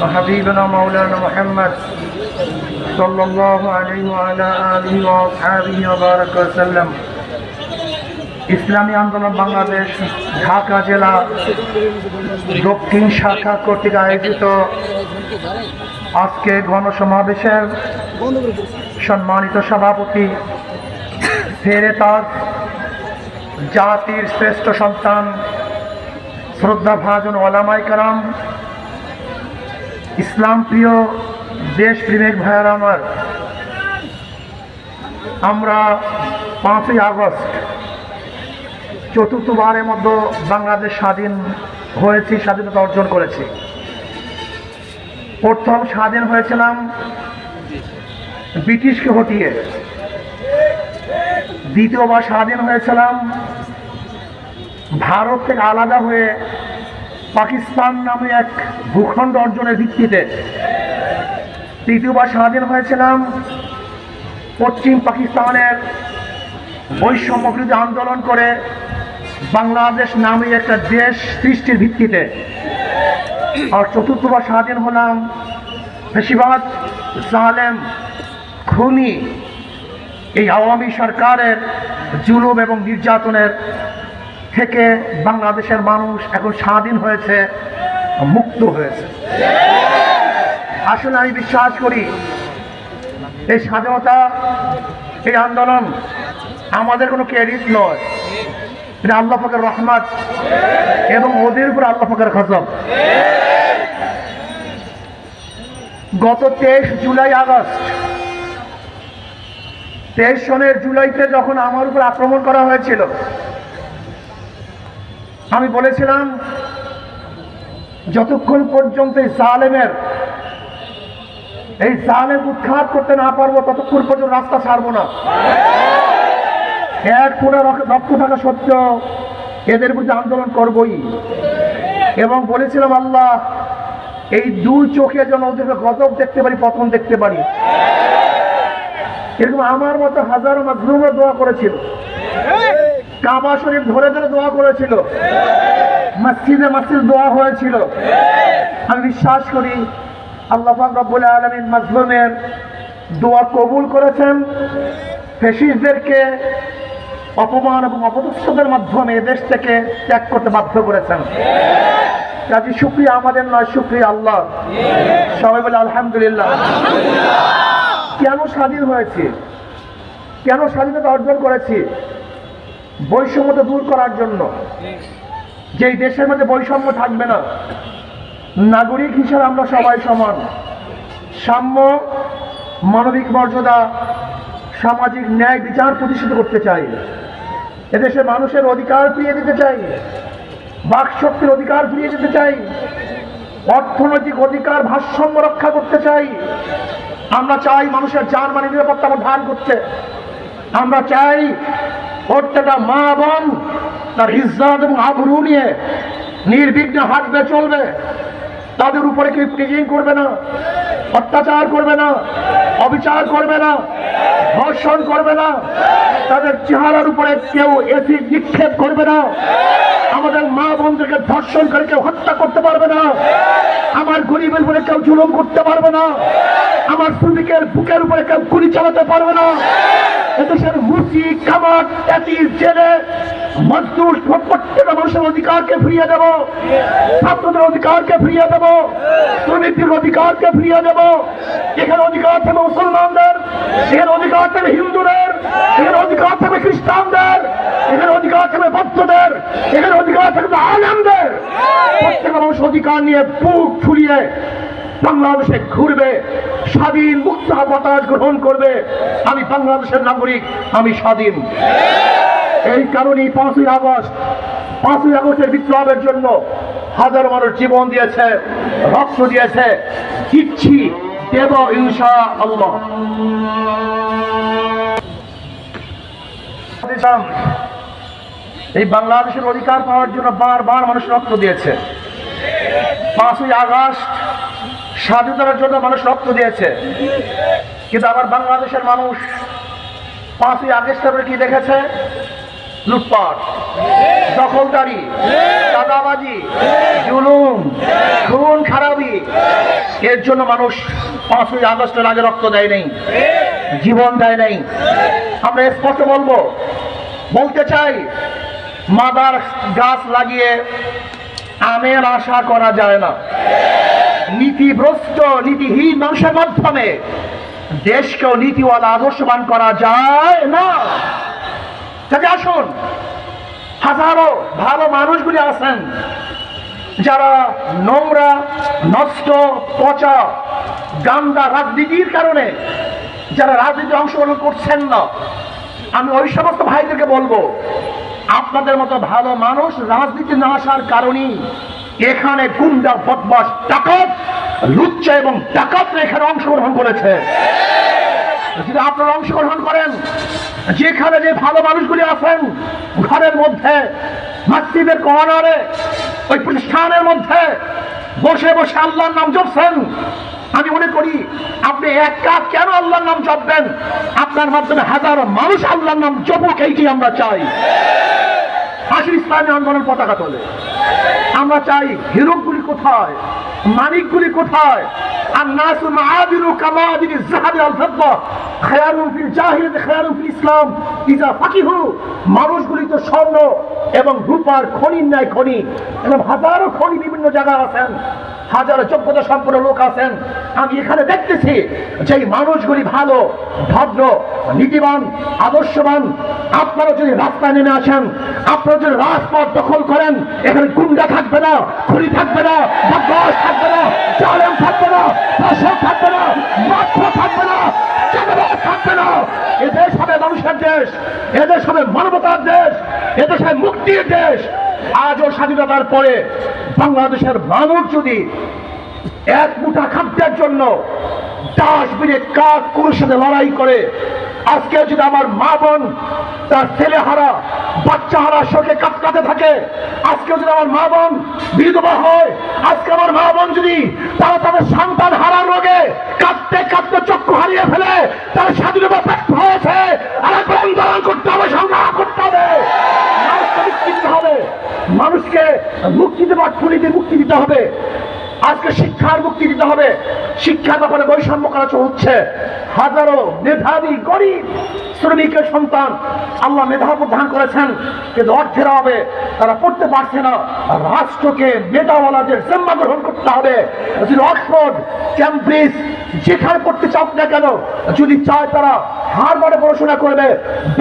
وحبيبنا مولانا محمد صلى الله عليه وعلى آله وأصحابه وبارك وسلم ইসলামী আন্দোলন বাংলাদেশ ঢাকা জেলা দক্ষিণ শাখা কর্তৃক আয়োজিত আজকে গণসমাবেশের সম্মানিত সভাপতি ফেরে তাজ জাতির শ্রেষ্ঠ সন্তান শ্রদ্ধা ভাজন ওলামাই কালাম ইসলাম প্রিয় দেশ প্রেমিক ভাইয়ার আমার, আমরা পাঁচই আগস্ট চতুর্থবারের মধ্যে বাংলাদেশ স্বাধীন হয়েছি, স্বাধীনতা অর্জন করেছি। প্রথম স্বাধীন হয়েছিলাম ব্রিটিশকে হটিয়ে। দ্বিতীয়বার স্বাধীন হয়েছিলাম ভারত থেকে আলাদা হয়ে পাকিস্তান নামে এক ভূখণ্ড অর্জনের ভিত্তিতে তৃতীয়বার স্বাধীন হয়েছিলাম। পশ্চিম পাকিস্তানের বৈষম্য বিরোধী আন্দোলন করে বাংলাদেশ নামে একটা দেশ সৃষ্টির ভিত্তিতে আর চতুর্থবার স্বাধীন হলাম। বেশিরভাগ জালেম, খুনি এই আওয়ামী সরকারের জুলুম এবং নির্যাতনের থেকে বাংলাদেশের মানুষ এখন স্বাধীন হয়েছে, মুক্ত হয়েছে। আসলে আমি বিশ্বাস করি, এই স্বাধীনতা, এই আন্দোলন আমাদের কোনো ক্রেডিট নয়। এটা আল্লাহ ফাকের রহমত এবং ওদের উপর আল্লাহ ফাকের খসব গত তেইশ জুলাই আগস্ট, তেইশ সনের জুলাইতে যখন আমার উপর আক্রমণ করা হয়েছিল আমি বলেছিলাম, যতক্ষণ পর্যন্ত এই জালেমের এই জালেম উৎখাত করতে না পারব, ততক্ষণ পর্যন্ত রাস্তা ছাড়বো না। এক পুরো রক্ত থাকা সত্ত্বেও এদের বিরুদ্ধে আন্দোলন করবই। এবং বলেছিলাম, আল্লাহ, এই দুই চোখে যেন ওদেরকে গজব দেখতে পারি, পতন দেখতে পারি। এরকম আমার মতো হাজারো মাজলুমরা দোয়া করেছিল। কাবা শরীফ ধরে ধরে দোয়া করেছিল। মসজিদে মসজিদ দোয়া হয়েছিল। আমি বিশ্বাস করি আল্লাহ রব্বুল আলমিন মাজলুমের দোয়া কবুল করেছেন। ফেসিসদেরকে অপমান এবং অপদস্থদের মাধ্যমে দেশ থেকে ত্যাগ করতে বাধ্য করেছেন। কাজে শুক্রিয়া আমাদের নয় শুক্রিয়া আল্লাহ। সবাই বলে আলহামদুলিল্লাহ। কেন স্বাধীন হয়েছে? কেন স্বাধীনতা অর্জন করেছি? বৈষম্যতা দূর করার জন্য। যেই দেশের মধ্যে বৈষম্য থাকবে না, নাগরিক হিসাবে আমরা সবাই সমান। সাম্য, মানবিক মর্যাদা, সামাজিক ন্যায় বিচার প্রতিষ্ঠিত করতে চাই। এদেশে মানুষের অধিকার ফিরিয়ে দিতে চাই। বাকশক্তির অধিকার ফিরিয়ে দিতে চাই। অর্থনৈতিক অধিকার ভারসাম্য রক্ষা করতে চাই। আমরা চাই মানুষের যান মানে নিরাপত্তা ধান করতে। আমরা চাই প্রত্যেকটা মা বোন, তার ইজ্জাত এবং আবরু নিয়ে নির্বিঘ্নে হাঁটবে, চলবে। তাদের উপরে কেউ প্রিজিং করবে না, অত্যাচার করবে না, অবিচার করবে না, ধর্ষণ করবে না। তাদের চেহারার উপরে কেউ এসিড নিক্ষেপ করবে না। আমাদের মা বোনদেরকে ধর্ষণ করে কেউ হত্যা করতে পারবে না। আমার গরিবের উপরে কেউ জুলুম করতে পারবে না। আমার শ্রমিকের বুকের উপরে কেউ গুলি চালাতে পারবে না। এদেশের মুসি কামার জাতির জেলে, মজদুর প্রত্যেকটা মানুষের অধিকারকে ফিরিয়ে দেব, ছাত্রদের অধিকারকে ফিরিয়ে দেব শ্রমিকদের অধিকারকে ফিরিয়ে দেব। এখানে অধিকার থাকবে মুসলমানদের, এখানে অধিকার থাকবে হিন্দুদের, এখানে অধিকার থাকবে খ্রিস্টানদের, এখানে অধিকার থাকবে ভক্তদের এখানে অধিকার থাকবে আলমদের। প্রত্যেকটা মানুষ অধিকার নিয়ে বুক ফুলিয়ে বাংলাদেশে ঘুরবে, স্বাধীন মুক্ত বাতাস গ্রহণ করবে। আমি বাংলাদেশের নাগরিক, আমি স্বাধীন। এই কারণেই পাঁচই আগস্ট, পাঁচই আগস্টের বিপ্লবের জন্য হাজার মানুষ জীবন দিয়েছে, রক্ত দিয়েছে। দিচ্ছি দেব ইনশা আল্লাহ এই বাংলাদেশের অধিকার পাওয়ার জন্য বারবার মানুষ রক্ত দিয়েছে। পাঁচই আগস্ট স্বাধীনতার জন্য মানুষ রক্ত দিয়েছে। কিন্তু আবার বাংলাদেশের মানুষ পাঁচই আগস্ট তারপরে কি দেখেছে? লুটপাট, দখলদারি, চাঁদাবাজি, জুলুম, খুন, খারাপি। এর জন্য মানুষ পাঁচই আগস্টের আগে রক্ত দেয় নেই, জীবন দেয় নেই। আমরা স্পষ্ট বলব, বলতে চাই, মাদার গাছ লাগিয়ে আমের আশা করা যায় না। নীতিভ্রষ্ট, নীতিহীন মানুষের মাধ্যমে দেশকেও নীতিওয়ালা আদর্শবান করা যায় না। কাজে আসুন, হাজারো ভালো মানুষগুলি আছেন, যারা নোংরা, নষ্ট, পচা, গান্দা রাজনীতির কারণে যারা রাজনীতি অংশগ্রহণ করছেন না। আমি ওই সমস্ত ভাইদেরকে বলব, আপনাদের মতো ভালো মানুষ রাজনীতি না আসার কারণেই এখানে গুন্ডা বদমাস ডাকাত, লুচ্চা এবং ডাকাতরা এখানে অংশগ্রহণ করেছে। যদি আপনারা অংশগ্রহণ করেন, যেখানে যে ভালো মানুষগুলি আছেন, ঘরের মধ্যে, মসজিদের কর্নারে, ওই প্রতিষ্ঠানের মধ্যে, বসে বসে আল্লাহর নাম জপছেন, আমি মনে করি আপনি একা কেন আল্লাহর নাম জপবেন? আপনার মাধ্যমে হাজারো মানুষ আল্লাহর নাম জপুক, এইটি আমরা চাই। আসুন ইসলামী আন্দোলন পতাকা তোলে। আমরা চাই হিরকগুলি কোথায়? মানিকগুলি কোথায়? আর নাসু মাআদিরু কামাদির জাহাবি আল ফিদ্দা খায়রুন ফিল জাহিলিয়াত, খায়রুন ফিল ইসলাম। ইজা ফাকিহু মানুষগুলি তো স্বর্ণ এবং রূপার খনি, ন্যায় খনি। এবং হাজারো খনি বিভিন্ন জায়গায় আছেন। হাজারো যোগ্যতা সম্পন্ন লোক আছেন। আমি এখানে দেখতেছি যে মানুষগুলি ভালো, ভদ্র, নীতিবান, আদর্শবান, আপনারা যদি রাস্তায় নেমে আসেন, আপনারা যদি রাজপথ দখল করেন, এখানে গুন্ডা থাকবে না, খুনি থাকবে না বদমাস থাকবে না, জালেম থাকবে না দর্শক থাকবে না, মাত্র থাকবে না থাকবে না। মানুষের দেশ মানবতার দেশ, এদেশ হবে মুক্তির দেশ। আজও স্বাধীনতার পরে বাংলাদেশের মানুষ যদি এক মুঠা খাদ্যের জন্য ডাস্টবিনে কাক কুকুরের সাথে লড়াই করে, আজকে যদি আমার মা বোন, তার ছেলে হারা বাচ্চা হারা শোকে কাতকাতে থাকে, আজকে যদি আমার মা বোন বিধবা হয়, আজকে আমার মা বোন যদি তারা তাদের সন্তান হারার রোগে কাঁদতে কাঁদতে চক্ষু হারিয়ে ফেলে, তারা স্বাধীনতা ব্যক্ত হয়েছে আর একবার আন্দোলন করতে হবে, সংগ্রাম করতে হবে। হবে। মানুষকে মুক্তি দেবার খুলিতে মুক্তি দিতে হবে। আজকে শিক্ষার মুক্তি দিতে হবে। শিক্ষার ব্যাপারে বৈষম্য করা হচ্ছে। হাজারো মেধাবী, গরিব শ্রমিকের সন্তান আল্লাহ মেধা প্রদান করেছেন, কিন্তু অর্থের হবে তারা পড়তে পারছে না। রাষ্ট্রকে মেধাওয়ালাদের জিম্মা গ্রহণ করতে হবে। যদি অক্সফোর্ড ক্যাম্ব্রিজ যেখানে পড়তে চাও না কেন, যদি চায় তারা হারবারে পড়াশোনা করবে,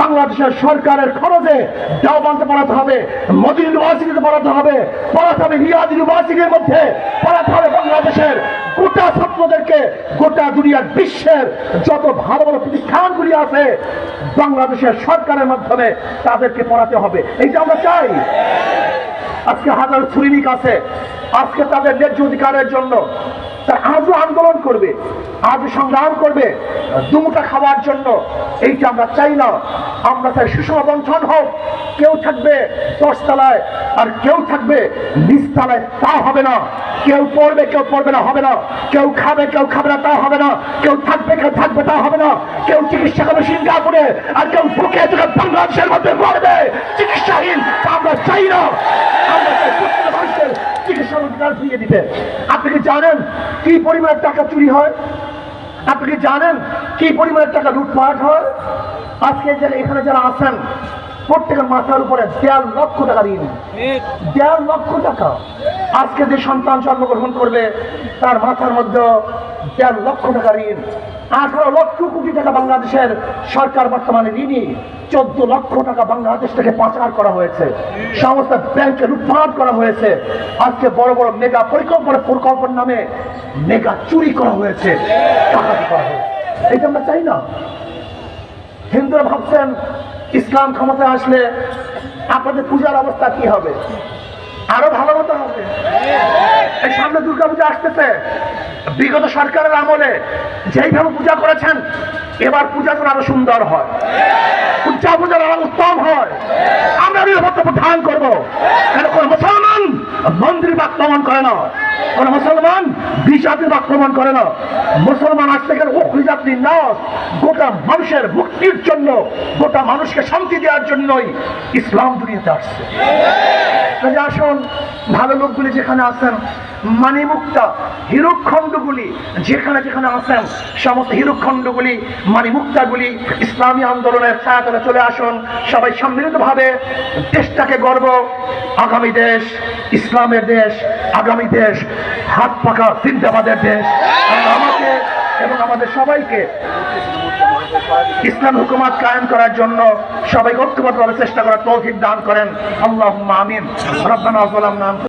বাংলাদেশের সরকারের খরচে দেওবান্তে পড়াতে হবে মোদী ইউনিভার্সিটিতে পড়াতে হবে পড়াতে হবে রিয়াদ ইউনিভার্সিটির মধ্যে, পড়াতে হবে বাংলাদেশের গোটা ছাত্রদেরকে গোটা দুনিয়ার বিশ্বের যত ভালো ভালো প্রতিষ্ঠানগুলি আছে, বাংলাদেশের সরকারের মাধ্যমে তাদেরকে পড়াতে হবে। এই যে আমরা চাই, আজকে হাজার শ্রমিক আছে, আজকে তাদের ন্যায্য অধিকারের জন্য আজও আন্দোলন করবে আজও সংগ্রাম করবে। দুমুটা খাওয়ার জন্য এইটা আমরা চাই না। আমরা চাই সুষম বন্ধন হোক। কেউ থাকবে দশতলায় আর কেউ থাকবে নিচতলায়, তা হবে না। কেউ পড়বে কেউ পড়বে না, হবে না। কেউ খাবে কেউ খাবে না, তা হবে না। কেউ থাকবে কেউ থাকবে, তা হবে না। কেউ চিকিৎসা করবে সিঙ্গাপুরে আর কেউ বুকে বাংলাদেশের মধ্যে মরবে। চিকিৎসাহীন আমরা চাই না। আমরা চিকিৎসার অধিকার ফিরিয়ে দিতে। আপনি কি জানেন কি পরিমাণের টাকা চুরি হয়? আপনি কি জানেন কি পরিমাণের টাকা লুটপাট হয়? আজকে যারা এখানে যারা আছেন, প্রত্যেকের মাথার উপরে দেড় লক্ষ টাকা দিয়ে ঋণ। দেড় লক্ষ টাকা। আজকে যে সন্তান জন্মগ্রহণ করবে, তার মাথার মধ্যে দেড় লক্ষ টাকা ঋণ। আঠারো লক্ষ কোটি টাকা বাংলাদেশের সরকার বর্তমানে ঋণী, চোদ্দ লক্ষ টাকা বাংলাদেশ থেকে পাচার করা হয়েছে। সমস্ত ব্যাংকে লুটপাট করা হয়েছে। আজকে বড় বড় মেগা পরিকল্পনা পরিকল্পনার নামে মেগা চুরি করা হয়েছে। হয়েছে। এটা আমরা চাই না। হিন্দুরা ভাবছেন, ইসলাম ক্ষমতায় আসলে আপনাদের পূজার অবস্থা কি হবে? আরও ভালো মতো হবে। সামনে দুর্গাপূজা আসতেছে। বিগত সরকারের আমলে যেইভাবে পূজা করেছেন, এবার পূজা যেন আরও সুন্দর হয়। পূজা পূজার আরও উত্তম হয়। আমরা নিরাপত্তা প্রধান করব। কেন মুসলমান মন্দির আক্রমণ করে না? কোন মুসলমান বিষাদের আক্রমণ করে না? মুসলমান আজ থেকে গোটা মানুষের মুক্তির জন্য, গোটা মানুষকে শান্তি দেওয়ার জন্যই ইসলাম দুনিয়াতে আসছে। কাজে আসুন, ভালো লোকগুলি যেখানে আছেন, মানিমুক্তা, হিরুখণ্ডগুলি, যেখানে যেখানে আছেন, সমস্ত হিরুখণ্ডগুলি, মানিমুক্তাগুলি, ইসলামী আন্দোলনের ছায়াতলে চলে আসুন। সবাই সম্মিলিতভাবে দেশটাকে গর্ব, আগামী দেশ, ইসলামের দেশ, আগামী দেশ, হাত পাকা জিন্দাবাদের দেশ। আমাকে এবং আমাদের সবাইকে ইসলাম হুকুমাত কায়েম করার জন্য সবাই ঐক্যবদ্ধভাবে চেষ্টা করার তৌফিক দান করেন। আল্লাহ আমিন। রব্বানা